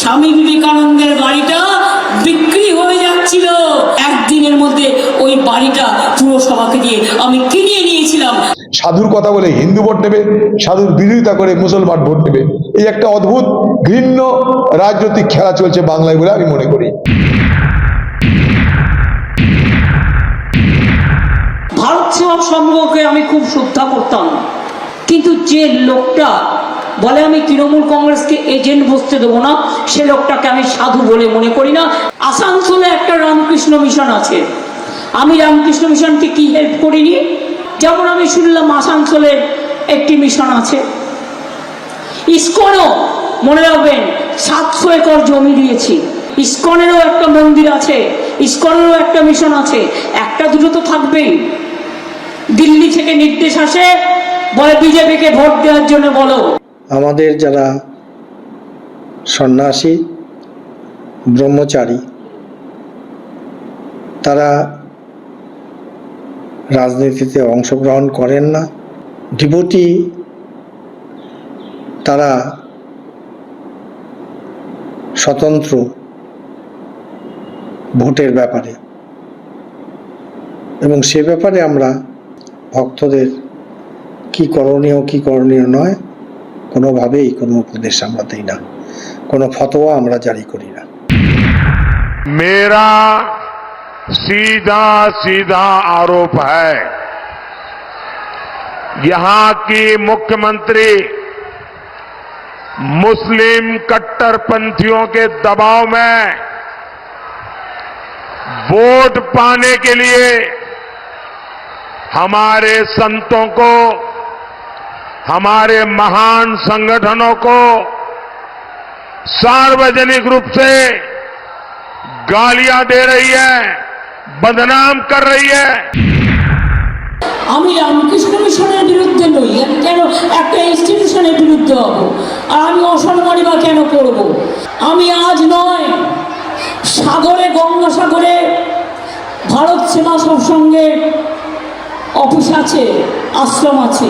স্বামী বিবেকানন্দের বাড়িটা বিক্রি হয়ে যাচ্ছিল। একদিনের মধ্যে ওই বাড়িটা পুরসভাকে দিয়ে আমি কিনে নিয়েছিলাম। সাধুর কথা বলে হিন্দু ভোট নেবে সাধুর বিরোধিতা করে মুসলমান ভোট নেবে। এই একটা অদ্ভুত ঘৃণ্য রাজনৈতিক খেলা চলছে বাংলায় বলে আমি মনে করি। ভারত সেবক সংঘকে আমি খুব শ্রদ্ধা করতাম। কিন্তু যে লোকটা বলে আমি তৃণমূল কংগ্রেসকে এজেন্ট বসতে দেবো না, সে লোকটাকে আমি সাধু বলে মনে করি না। আসানসোলে একটা রামকৃষ্ণ মিশন আছে। আমি রামকৃষ্ণ মিশনকে কি হেল্প করিনি? যেমন আমি শুনলাম আসানসোলে একটি মিশন আছে। ইস্কনও, মনে রাখবেন, সাতশো একর জমি দিয়েছি। ইস্কনেরও একটা মন্দির আছে, ইস্কনেরও একটা মিশন আছে। একটা দুটো তো থাকবেই। দিল্লি থেকে নির্দেশ আসে, বলে বিজেপিকে ভোট দেওয়ার জন্য বলো। আমাদের যারা সন্ন্যাসী, ব্রহ্মচারী, তারা রাজনীতিতে অংশগ্রহণ করেন না। ডিভোটি তারা স্বতন্ত্র ভোটের ব্যাপারে। এবং সে ব্যাপারে আমরা ভক্তদের কি করণীয় কি করণীয় নয় কোনোভাবেই কোনো উপদেশ আমরা দিই না কোনো ফতোয়া আমরা জারি করি না मेरा सीधा सीधा आरोप है यहां की मुख्यमंत्री मुस्लिम कट्टरपंथियों के दबाव में वोट पाने के लिए हमारे संतों को हमारे महान संगठनों को सार्वजनिक रूप से गालियां दे रही है बदनाम कर रही है আমি রামকৃষ্ণ মিশনের বিরুদ্ধে নই আমি কেন একটা ইনস্টিটিউশনের বিরুদ্ধে হব আর আমি অসম্মানী বা কেন করব আমি আজ নয় সাগরে গঙ্গাসাগরে ভারত সেবা সঙ্গে অফিস আছে আশ্রম আছে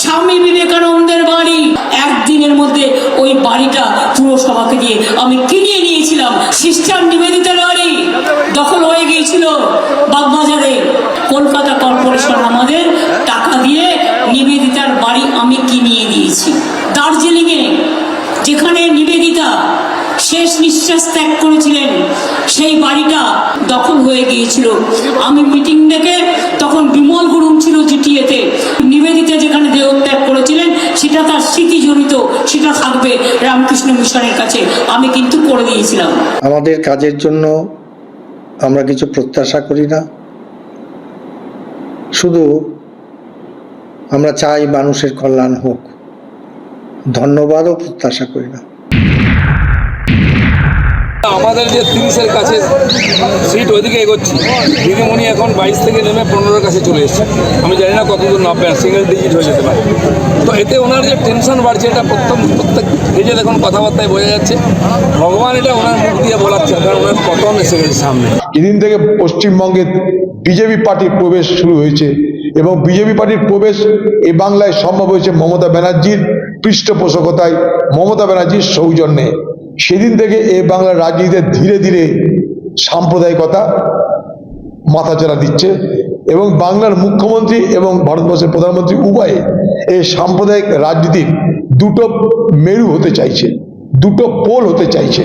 স্বামী বিবেকানন্দের বাড়ি। একদিনের মধ্যে ওই বাড়িটা পুরসভাকে দিয়ে আমি কিনিয়ে নিয়েছিলাম। সিস্টার নিবেদিতার বাড়ি। দখল হয়ে গিয়েছিল বাগবাজারে। কলকাতা কর্পোরেশন আমাদের টাকা দিয়ে নিবেদিতার বাড়ি আমি কিনিয়ে দিয়েছি। দার্জিলিংয়ে যেখানে নিবেদিতা শেষ নিঃশ্বাস ত্যাগ করেছিলেন, সেই বাড়িটা দখল হয়ে গিয়েছিল। আমি মিটিং ডেকে তখন বিমল গুরুম ছিল জিটিএতে নিবেদিতা যেখানে দেহত্যাগ করেছিলেন সেটা তার স্মৃতি জড়িত সেটা থাকবে রামকৃষ্ণ মিশনের কাছে। আমি কিন্তু করে দিয়েছিলাম। আমাদের কাজের জন্য আমরা কিছু প্রত্যাশা করি না। শুধু আমরা চাই মানুষের কল্যাণ হোক। ধন্যবাদও প্রত্যাশা করি না। আমাদের যে তিরিশের কাছে সিট ওইদিকে এগোচ্ছি। দিদিমণি এখন বাইশ থেকে নেমে পনেরোর কাছে চলে এসছে। আমি জানি না কতদূর নামবে সিঙ্গেল ডিজিট হয়ে যেতে পারে। তো এতে ওনার যে টেনশন বাড়ছে, এটা প্রত্যেক প্রত্যেক ভেজে দেখুন কথাবার্তায় বোঝা যাচ্ছে। ভগবান এটা ওনার মুখ দিয়ে বলাচ্ছে, কারণ ওনার পতন এসে গেছে সামনে। এদিন থেকে পশ্চিমবঙ্গে বিজেপি পার্টির প্রবেশ শুরু হয়েছে এবং বিজেপি পার্টির প্রবেশ এই বাংলায় সম্ভব হয়েছে মমতা ব্যানার্জির পৃষ্ঠপোষকতায়, মমতা ব্যানার্জির সৌজন্যে। সেদিন থেকে এ বাংলার রাজনীতিতে ধীরে ধীরে সাম্প্রদায়িকতা মাথাচাড়া দিচ্ছে এবং বাংলার মুখ্যমন্ত্রী এবং ভারতবর্ষের প্রধানমন্ত্রী উভয়ে এই সাম্প্রদায়িক রাজনীতির দুটো মেরু হতে চাইছে, দুটো পোল হতে চাইছে।